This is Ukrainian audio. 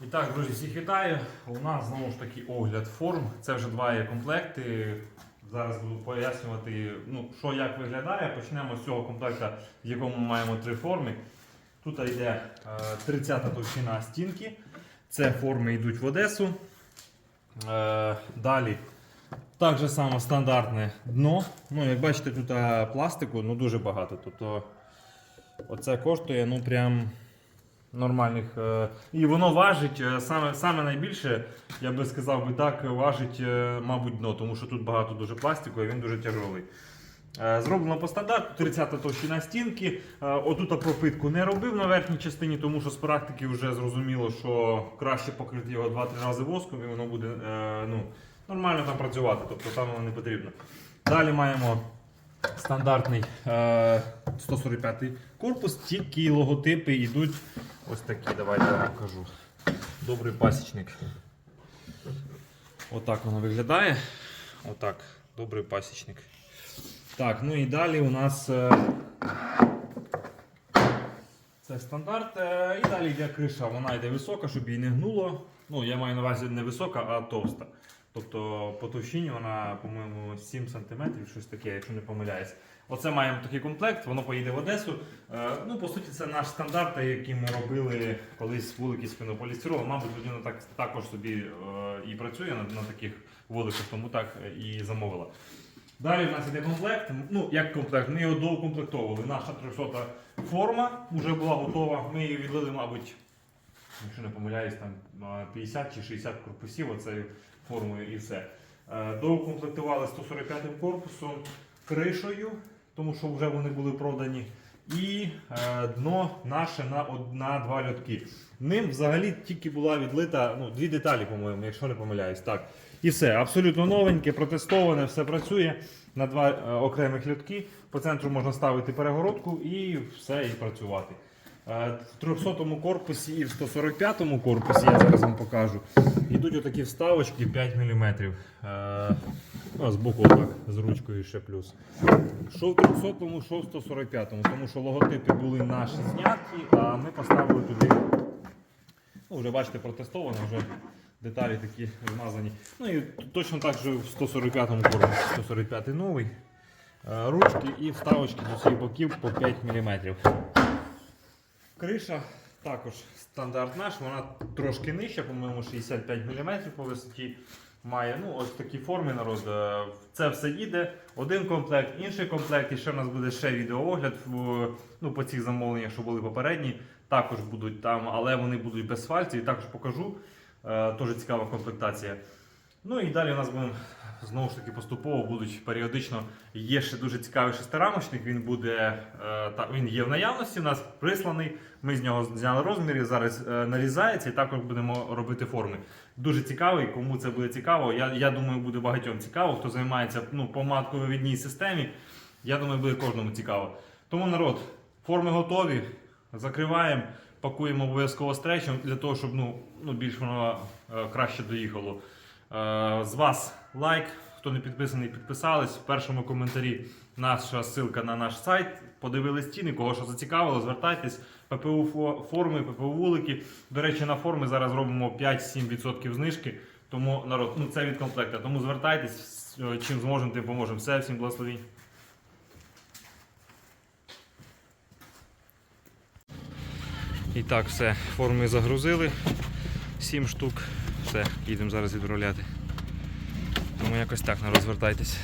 І так, друзі, всіх вітаю. У нас знову ж таки огляд форм. Це вже два є комплекти. Зараз буду пояснювати, ну, що як виглядає. Почнемо з цього комплекта, в якому ми маємо три форми. Тут йде е, 30 товщина стінки. Це форми йдуть в Одесу. Е, далі так же само стандартне дно. Ну, як бачите, тут е, пластику ну, дуже багато. Тобто оце коштує ну, прям нормальних. е, І воно важить е, саме, саме найбільше, я би сказав би так, важить, е, мабуть, дно, тому що тут багато дуже пластику і він дуже тяжелий. Зроблено по стандарту 30 товщина стінки. Отут пропитку не робив на верхній частині, тому що з практики вже зрозуміло, що краще покрити його 2-3 рази воском і воно буде ну, нормально там працювати, тобто там воно не потрібно. Далі маємо стандартний е, 145 корпус, тільки логотипи йдуть ось такі. Давайте я вам покажу. Добрий пасічник. Отак воно виглядає. Отак, добрий пасічник. Так, ну і далі у нас е, це стандарт. е, І далі йде криша, вона йде висока, щоб її не гнуло. Ну, я маю на увазі не висока, а товста. Тобто по товщині вона, по-моєму, 7 см, щось таке, якщо не помиляюсь. Оце маємо такий комплект, воно поїде в Одесу. Е, ну, по суті, це наш стандарт, який ми робили колись вулики з пінополістиролу. Мабуть, людина так, також собі е, і працює на, на таких вуликах, тому так і замовила. Далі в нас іде комплект. Ну, як комплект, ми його доукомплектовували. Наша 300 форма вже була готова. Ми її відлили, мабуть, якщо не помиляюсь, там 50 чи 60 корпусів оцею формою і все. Е, Доукомплектували 145 корпусом, кришею, тому що вже вони були продані. І е, дно наше на, на два льотки. Ним взагалі тільки була відлита ну, дві деталі, по-моєму, якщо не помиляюсь. Так. І все, абсолютно новеньке, протестоване, все працює на два е, окремих льотки. По центру можна ставити перегородку і все і працювати. Е, В 300-му корпусі і в 145-му корпусі, я зараз вам покажу, йдуть отакі вставочки 5 мм. Ну, з боку отак, з ручкою ще плюс. Що в 300-му, що в 145-му, тому що логотипи були наші зняті, а ми поставили туди. Ну, вже бачите, протестовано, вже деталі такі змазані. Ну і точно так же в 145-му корпусі, 145-й новий. Е, Ручки і вставочки з усіх боків по 5 мм. Криша також стандарт наш, вона трошки нижча, по-моєму, 65 мм по висоті. Має ну, ось такі форми народ. Е, Це все їде. Один комплект, інший комплект. І ще в нас буде ще відеоогляд ну, по цих замовленнях, що були попередні. Також будуть там, але вони будуть без фальців. І також покажу. Е, Теж цікава комплектація. Ну і далі у нас будемо знову ж таки поступово будуть періодично. Є ще дуже цікавий шестирамочник. Він буде е, та він є в наявності. У нас присланий. Ми з нього зняли розміри. Зараз е, нарізається і також будемо робити форми. Дуже цікавий. Кому це буде цікаво. Я, я думаю, буде багатьом цікаво. Хто займається ну, помадково-відній системі. Я думаю, буде кожному цікаво. Тому народ, форми готові. Закриваємо, пакуємо обов'язково стречем для того, щоб ну, ну, більш воно е, краще доїхало. Е, З вас лайк, хто не підписаний, підписались. В першому коментарі наша ссылка на наш сайт. Подивились ціни, кого що зацікавило, звертайтесь. ППУ форми, ППУ вулики. До речі, на форми зараз робимо 5-7% знижки. Тому народ, ну це від комплекта. Тому звертайтесь, е, чим зможемо, тим поможемо. Все, всім благословінь. І так, все, форми загрузили. 7 штук. Все, їдемо зараз відправляти. Тому якось так, не розвертайтесь.